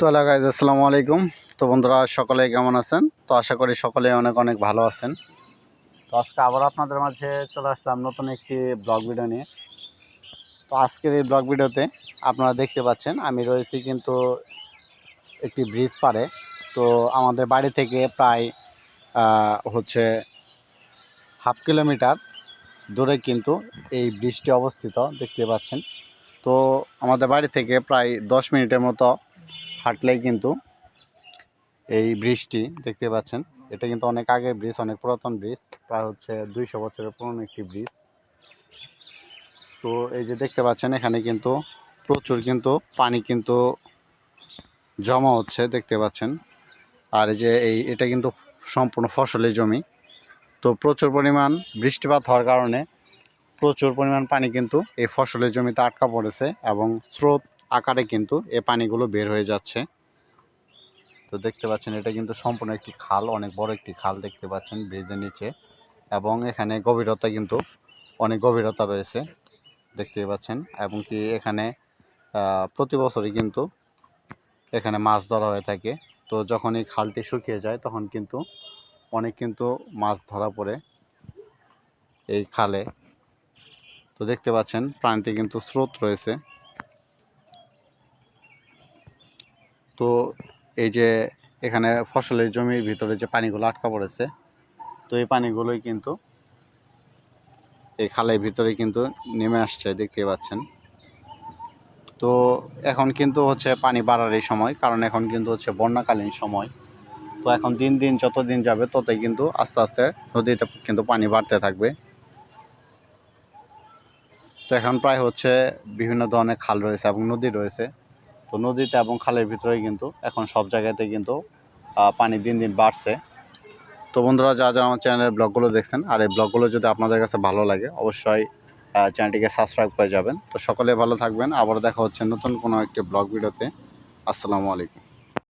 তো এলাকায় আসসালামু আলাইকুম। তো বন্ধুরা, সকলে কেমন আছেন? তো আশা করি সকলে অনেক অনেক ভালো আছেন। তো আজকে আবার আপনাদের মাঝে চলে আসলাম নতুন একটি ব্লগ ভিডিও নিয়ে। তো আজকের এই ব্লগ ভিডিওতে আপনারা দেখতে পাচ্ছেন, আমি রয়েছি কিন্তু একটি ব্রিজ পারে তো আমাদের বাড়ি থেকে প্রায় হচ্ছে হাফ কিলোমিটার দূরে কিন্তু এই ব্রিজটি অবস্থিত, দেখতে পাচ্ছেন। তো আমাদের বাড়ি থেকে প্রায় দশ মিনিটের মতো হাঁটলেই কিন্তু এই ব্রিজটি দেখতে পাচ্ছেন। এটা কিন্তু অনেক আগের ব্রিজ, অনেক পুরাতন ব্রিজ, প্রায় হচ্ছে দুইশো বছরের পুরনো একটি ব্রিজ। তো এই যে দেখতে পাচ্ছেন, এখানে কিন্তু প্রচুর কিন্তু পানি কিন্তু জমা হচ্ছে দেখতে পাচ্ছেন। আর এই যে এই, এটা কিন্তু সম্পূর্ণ ফসলের জমি। তো প্রচুর পরিমাণ বৃষ্টিপাত হওয়ার কারণে প্রচুর পরিমাণ পানি কিন্তু এই ফসলের জমিতে আটকা পড়েছে এবং স্রোত আকারে কিন্তু এ পানিগুলো বের হয়ে যাচ্ছে। তো দেখতে পাচ্ছেন, এটা কিন্তু সম্পূর্ণ একটি খাল, অনেক বড় একটি খাল দেখতে পাচ্ছেন ব্রিজের নিচে। এবং এখানে গভীরতা কিন্তু, অনেক গভীরতা রয়েছে দেখতে পাচ্ছেন। এবং কি এখানে প্রতি বছরই কিন্তু এখানে মাছ ধরা হয়ে থাকে। তো যখন এই খালটি শুকিয়ে যায়, তখন কিন্তু অনেক কিন্তু মাছ ধরা পড়ে এই খালে। তো দেখতে পাচ্ছেন, প্রান্তে কিন্তু স্রোত রয়েছে। তো এই যে এখানে ফসলের জমির ভিতরে যে পানিগুলো আটকা পড়েছে, তো এই পানিগুলোই কিন্তু এই খালের ভিতরে কিন্তু নেমে আসছে দেখতে পাচ্ছেন। তো এখন কিন্তু হচ্ছে পানি বাড়ার এই সময়, কারণ এখন কিন্তু হচ্ছে বন্যাকালীন সময়। তো এখন দিন দিন যত দিন যাবে ততই কিন্তু আস্তে আস্তে নদীতে কিন্তু পানি বাড়তে থাকবে। তো এখন প্রায় হচ্ছে বিভিন্ন ধরনের খাল রয়েছে এবং নদী রয়েছে। তো নদীতে এবং খালের ভিতরে কিন্তু এখন সব জায়গাতে কিন্তু পানি দিন দিন বাড়ছে। তো বন্ধুরা যা যারা আমার চ্যানেলের ব্লগগুলো দেখছেন, আর এই ব্লগগুলো যদি আপনাদের কাছে ভালো লাগে, অবশ্যই চ্যানেলটিকে সাবস্ক্রাইব করে যাবেন। তো সকলে ভালো থাকবেন। আবার দেখা হচ্ছে নতুন কোনো একটি ব্লগ ভিডিওতে। আসসালামু আলাইকুম।